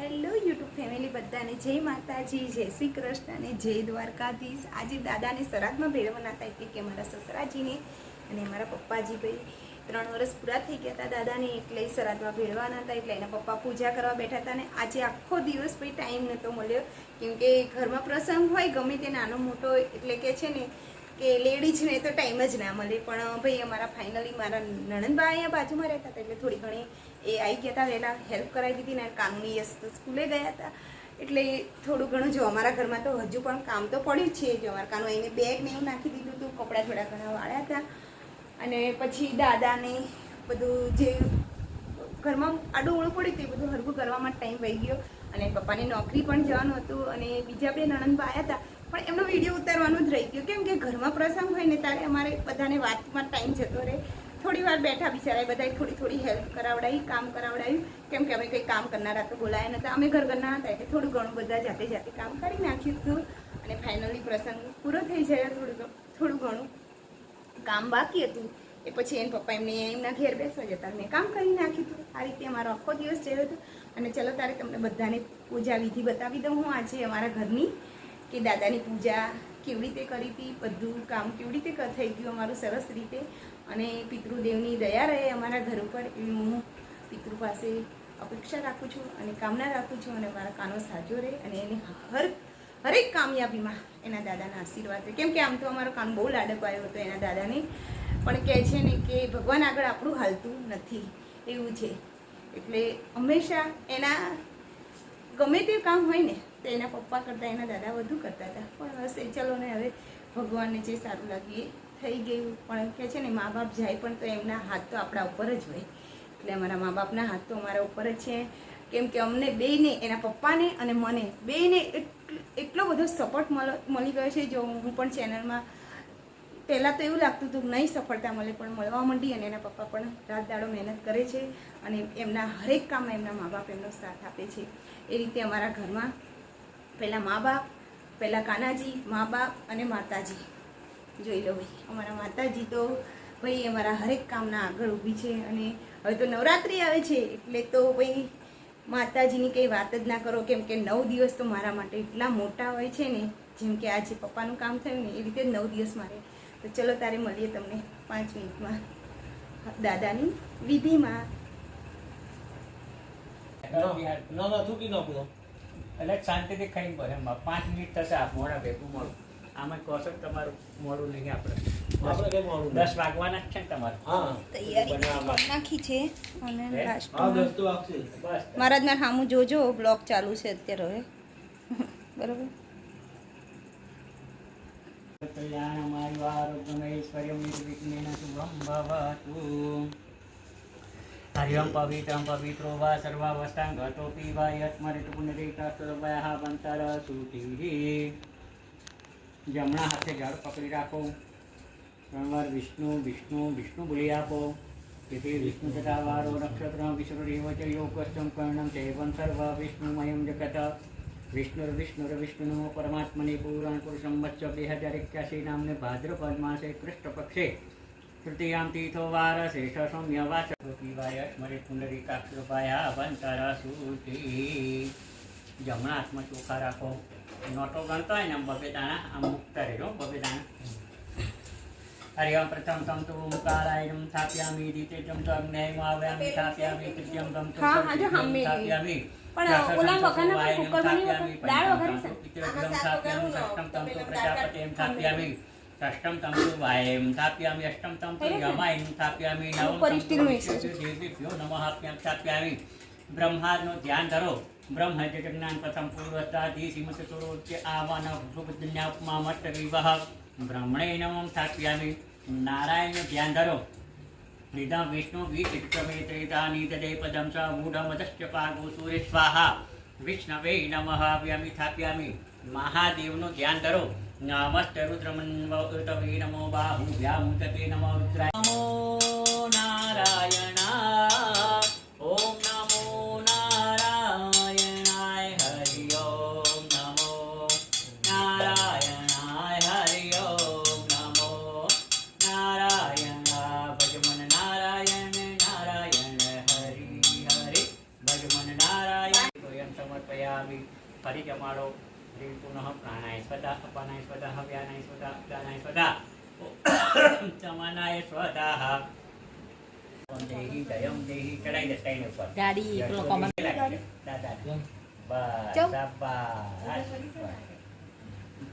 Hello YouTube family બધાને જય માતાજી, જય શ્રી કૃષ્ણ અને જય દ્વારકાધીશ. આજે દાદાને શ્રાદ્ધમાં ભેળવવાના હતા એટલે કે મારા સસરાજીને અને મારા પપ્પાજી ભાઈ ત્રણ વર્ષ પૂરા થઈ ગયા હતા દાદાને એટલે શ્રાદ્ધમાં ભેળવાના હતા એટલે એના પપ્પા પૂજા કરવા બેઠા હતા અને આજે આખો દિવસ ભાઈ ટાઈમ નહોતો મળ્યો. કેમકે ઘરમાં પ્રસંગ હોય ગમે તે નાનો મોટો એટલે કે છે ને કે લેડીઝને તો ટાઈમ જ ના મળે. પણ ભાઈ, અમારા ફાઇનલી મારા નણંદબા અહીંયા બાજુમાં રહેતા હતા એટલે થોડી ઘણી એ આવી ગયા હતા એના હેલ્પ કરાવી દીધી ને કાનૂની યસ તો સ્કૂલે ગયા હતા. એટલે થોડું ઘણું જો અમારા ઘરમાં તો હજુ પણ કામ તો પડ્યું છે. જો અમારા કાનું એને બેગ ને એવું નાખી દીધું હતું, કપડાં થોડા ઘણા વાળ્યા હતા. અને પછી દાદાને બધું જે ઘરમાં આડું ઓળું પડ્યું તે બધું હરકું કરવામાં ટાઈમ વહી ગયો. અને પપ્પાની નોકરી પણ જવાનું હતું અને બીજા બે નણંદબા આવ્યા હતા પણ એમનો વીડિયો ઉતારવાનું જ રહી ગયું. કેમ કે ઘરમાં પ્રસંગ હોય ને ત્યારે અમારે બધાને વાતમાં ટાઈમ જતો રહે. થોડી વાર બેઠા બિચારા બધાએ થોડી થોડી હેલ્પ કરાવડાવી, કામ કરાવડાવ્યું. કેમ કે અમે કંઈ કામ કરનારા તો બોલાયા નહોતા. અમે ઘર ઘરના હતા એટલે થોડું ઘણું બધા જાતે જાતે કામ કરી નાખ્યું હતું. અને ફાઇનલી પ્રસંગ પૂરો થઈ જાય થોડું થોડું ઘણું. કામ બાકી હતું. એ પછી એના પપ્પા એમને એમના ઘેર બેસવા જતા. મેં કામ કરી નાખ્યું હતું. આ રીતે અમારો આખો દિવસ જયો હતો. અને ચલો તારે તમને બધાને પૂજા વિધિ બતાવી દઉં હું. આજે અમારા ઘરની કે દાદાની પૂજા કેવી રીતે કરી હતી, બધું કામ કેવી રીતે થઈ ગયું અમારું સરસ રીતે. અને પિતૃદેવની દયા રહે અમારા ઘર ઉપર એવી હું પિતૃ પાસે અપેક્ષા રાખું છું અને કામના રાખું છું અને મારા કાનો સાજો રહે અને એને હર, હરેક કામયાબીમાં એના દાદાના આશીર્વાદ રહે. કેમ કે આમ તો અમારો કાન બહુ લાડકવાયો હતો એના દાદાને. પણ કહે છે ને કે ભગવાન આગળ આપણું હાલતું નથી. એવું છે. એટલે હંમેશા એના ગમે તે કામ હોય ને, તો એના પપ્પા કરતાં, એના દાદા વધુ કરતા હતા. પણ હશે ચલો ને હવે ભગવાનને જે સારું લાગ્યું એ થઈ ગયું. પણ કહે છે ને, મા બાપ જાય પણ તો એમના હાથ તો આપણા ઉપર જ હોય. એટલે અમારા મા બાપના હાથ તો અમારા ઉપર જ છે. કેમ કે અમને બેને એના પપ્પાને અને મને, બેયને એટલો બધો સપોર્ટ મળી ગયો છે. જો હું પણ ચેનલમાં પહેલાં તો એવું લાગતું હતું નહીં સફળતા મળે, પણ મળવા માંડી અને એના પપ્પા પણ રાત દાડો મહેનત કરે છે અને એમના હરેક કામમાં એમના મા બાપ એમનો સાથ આપે છે. એ રીતે અમારા ઘરમાં પહેલાં મા બાપ પહેલાં કાનાજી મા બાપ અને માતાજી. જોઈ લો ભાઈ, અમારા માતાજી તો ભાઈ અમારા હરેક કામના આગળ ઊભી છે અને હવે તો નવરાત્રિ આવે છે એટલે તો ભાઈ માતાજીની કંઈ વાત જ ના કરો, કેમ કે નવ દિવસ તો મારા માટે એટલા મોટા હોય છે ને, જેમ કે આજે પપ્પાનું કામ થયું ને, એ રીતે નવ દિવસ મારે તો ચલો તારે મળીએ તમને પાંચ મિનિટમાં. દાદાની વિધિમાં. ના ના થૂકી નાખું તો એટલે શાંતિથી ખાઈ પડે એમાં પાંચ મિનિટ થશે આ મોડા ભેગું મળું. આમાં કહો છો કે તમારું મોડું નહીં આપણે? આપણે કઈ મોડું દસ વાગવાના જ છે ને તમારે? હા. તૈયારી. નાખી છે અને મહારાજના સામું જોજો બ્લોગ ચાલુ છે અત્યારે હવે. બરોબર? હરિયમ પવિत्रं પવિત્રો વા સર્વાવસ્થાં ઘટો પીવા યત્મરિતુ પુનરેકાસ્તવયઃ બંતર સુતિઃ જમણા હાથે ઝાડ પકડી રાખો. ત્રણ વાર વિષ્ણુ વિષ્ણુ વિષ્ણુ બોલી આપો. તેથી વિષ્ણુ તથા વારો નક્ષત્ર વિષ્ણુ રેવચ યોગસ્તમ કર્ણમ જૈવન સર્વ વિષ્ણુમયમ જગત. વિષ્ણુર વિષ્ણુર વિષ્ણુ પરમાત્મને પુરાણ પુરુષમ વચ્ચ બે હજાર એક્યાસી નામને ભાદ્રપદ માસે કૃષ્ણ પક્ષે તૃતીયામ તીર્થો વાર શેષ સૌમ્ય વાચ પીવાય સ્મરે પુંડરી કાક્ષપાયા ભંતર સુતિ. જમણા હાથમાં ચોખા રાખો. નોટો ગણતો હોય ને આમ બબે દાણા, આમ મુક્ત રહેજો બબે દાણા. હરિ ઓમ પ્રથમ તમ તો ઓમકારાયમ સ્થાપ્યામિ દ્વિતીયમ તો અગ્નેયમ આવ્યામિ સ્થાપ્યામિ તૃતીયમ તમ તો હા, હા, જો સામે સ્થાપ્યામિ પણ ઓલા નહીં સ્થાપ્યામિ, વઘારી, દાળ પિતૃગૃહમ આમાં સ્થાપ્યામિ, છઠ્ઠમ તમ તો પ્રજાપતિમ સ્થાપ્યામિ ષષ્ઠમ તમ તો વાયમ સ્થાપ્યામિ અષ્ટમ તમ તો યમાયમ સ્થાપ્યામિ નવમ સ્ટીલનું તુ એક નમઃ આપ્યામ સ્થાપ્યામિ બ્રહ્માનું ધ્યાન ધરો બ્રહ્મ જગ જ્ઞાન પ્રથમ પૂર્વતાધી શ્રીમતી સુરોચ્ય આવાન ઉપમા મટ્ટ વિવાહ બ્રહ્મણે નમઃ સ્થાપ્યામિ નારાયણનું ધ્યાન ધરો. નિદમ વિષ્ણુ વિચિત્રમે ત્રેતાની તદે પદમ સ મૂઢમદશ્ચ પાર્ગો સૂર્ય સ્વાહા. વિષ્ણવે નમઃ વ્યામી સ્થાપ્યામિ મહાદેવનું ધ્યાન ધરો. નમસ્ત રુદ્રમન્વતવે નમો બાહુભ્યામ તતે નમો રુદ્રાય. નમો નારાયણા. જમાડો શ્રી પુનઃ પ્રાણાય સ્વદા અપાનાય સ્વદા હવ્યાનાય સ્વદા ઉદાનાય સ્વદા. સમાનાય સ્વદા. દેહી દયમ દેહી ચડાઈ દે સ્ટાઈન ઉપર. ગાડી એકલો કોમન દાદા. બસ ચૌ. શાબાશ.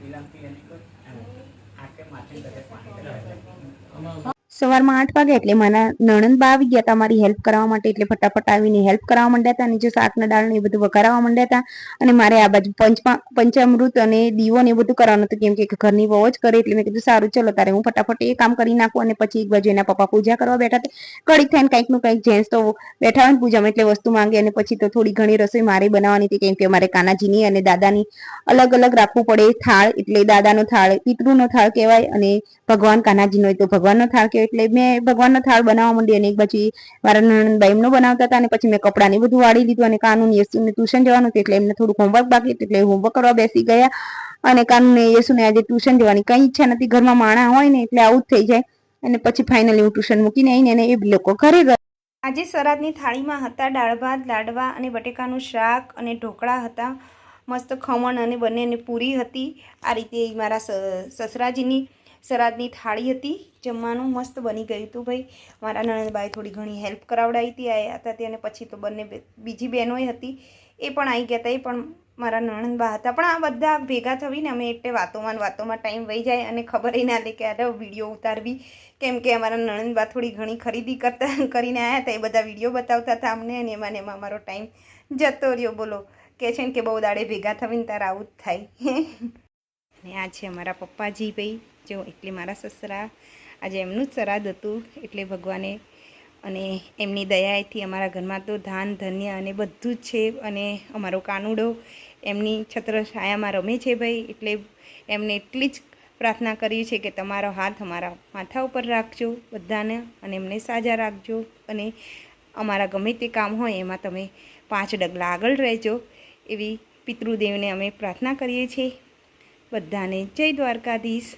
પીલામથી એની કોઈ આંખે માથે કશે પાણી. સવારમાં આઠ વાગે એટલે મારા નણંદ બા આવી ગયા હતા મારી હેલ્પ કરવા માટે એટલે ફટાફટ આવીને હેલ્પ કરવા માંડ્યા હતા અને જો શાકના દાળ ને એ બધું વઘારવા માંડ્યા હતા અને મારે આ બાજુ પંચમા પંચામૃત અને દીવો ને એ બધું કરવાનું હતું કેમ કે ઘરની બહુ જ કરે એટલે મેં કીધું સારું ચલો તારે હું ફટાફટ એ કામ કરી નાખું અને પછી એક બાજુ એના પપ્પા પૂજા કરવા બેઠા હતા કડીક થઈને કંઈકનું કંઈક જેન્ટ્સ તો બેઠા હોય ને પૂજામાં એટલે વસ્તુ માંગે અને પછી તો થોડી ઘણી રસોઈ મારે બનાવવાની હતી કેમ કે મારે કાનાજીની અને દાદાની અલગ અલગ રાખવું પડે થાળ એટલે દાદાનો થાળ, પિતૃનો થાળ કહેવાય અને ભગવાન કાનાજીનો હોય તો ભગવાનનો થાળ કહેવાય એટલે મેં ભગવાનનો થાળ બનાવવા માંડી અને પછી મારા નણંદભાઈ એમનો બનાવતા હતા અને પછી મેં કપડાં ને બધું વાળી લીધું અને કાનૂન યસુને ટ્યુશન જવાનું હતું એટલે એમને થોડુંક હોમવર્ક બાકી હતું એટલે હોમવર્ક કરવા બેસી ગયા. અને કાનૂને યસુને આજે ટ્યુશન જવાની કઈ ઈચ્છા નથી, ઘરમાં માણા હોય ને એટલે આવું જ થઈ જાય. અને પછી ફાઇનલી હું ટ્યુશન મૂકીને આવીને એને એ લોકો ઘરે ગયા આજે સરાદની થાળીમાં હતા દાળ ભાત, લાડવા અને બટેકાનું શાક અને ઢોકળા હતા. મસ્ત ખમણ અને બંનેની પૂરી હતી. આ રીતે મારા સસરાજીની સરાદની થાળી હતી. જમવાનું મસ્ત બની ગયું હતું ભાઈ. મારા નણંદબાએ થોડી ઘણી હેલ્પ કરાવડાવી હતી આવ્યા હતા તેને પછી તો બંને બીજી બહેનોય હતી. એ પણ આવી ગયા હતા, એ પણ મારા નણંદબા હતા. પણ આ બધા ભેગા થઈને અમે એટલે વાતોમાં વાતોમાં ટાઈમ વહી જાય અને ખબર ના લે કે અરે વીડિયો ઉતારવી. કેમ કે અમારા નણંદબા થોડી ઘણી ખરીદી કરતા, કરીને આવ્યા હતા, એ બધા વીડિયો બતાવતા હતા અમને અને એમાં ને એમાં અમારો ટાઈમ જતો રહ્યો. બોલો, કે છે ને કે બહુ દાડે ભેગા થઈને તારે આવું જ થાય. અને આ છે અમારા પપ્પાજી ભાઈ, જો એટલે મારા સસરા. આજે એમનું જ શ્રાદ્ધ હતું એટલે ભગવાને અને એમની દયાએથી અમારા ઘરમાં તો ધાન, ધન્ય અને બધું જ છે અને અમારો કાનુડો એમની છત્ર છાયામાં રમે છે ભાઈ. એટલે એમને એટલી જ પ્રાર્થના કરી છે કે તમારો હાથ અમારા માથા ઉપર રાખજો બધાને અને એમને સાજા રાખજો અને અમારા ગમે તે કામ હોય એમાં તમે પાંચ ડગલા આગળ રહેજો એવી પિતૃદેવને અમે પ્રાર્થના કરીએ છીએ. બધાને જય દ્વારકાધીશ.